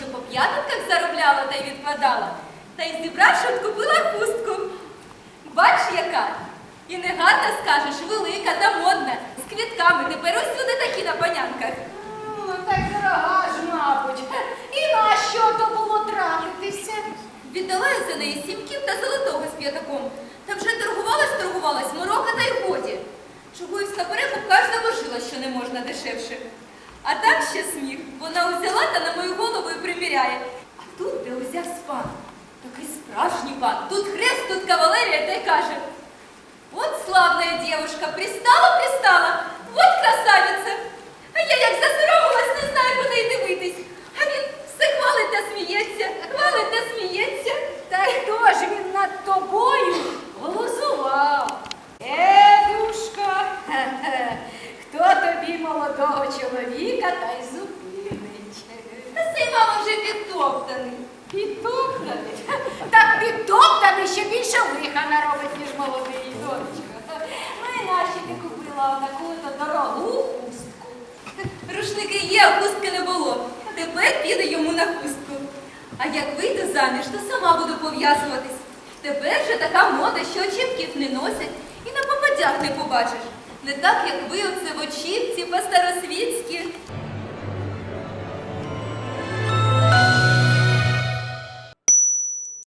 що по п'ятинках заробляла та й відкладала. Та й зібравши, купила хустку. Бач, яка. І не гарна скажеш, велика та модна, з квітками. Тепер усюди такі на панянках. Ну, так дорога ж, мабуть. І на що то було тратитися? Віддала я за неї сім кіл та золотого з п'ятаком. Та вже торгувалась, торгувалась, морока та й годі. Чогось на переху кожна ложила, що не можна дешевше. А так ще сміх. Вона узяла та на мою голову і приміряє. А тут де узяв пан. Такий справжній пан. Тут хрест, тут кавалерія та й каже. От славна дівушка, пристала, пристала, молодого чоловіка та й зупинить? Та цей мама вже підтоптаний. Підтоптаний? Так підтоптаний ще більше лиха наробить, ніж молодий, донечко. Ну і наші ти купила таку-то дорогу хустку. Рушники є, а хустки не було. Тепер піде йому на хустку. А як вийду заміж, то сама буду пов'язуватись. Тепер же така мода, що очіпків не носять і на попадях не побачиш. Не так, як ви оце в очівці, по-старосвітськи.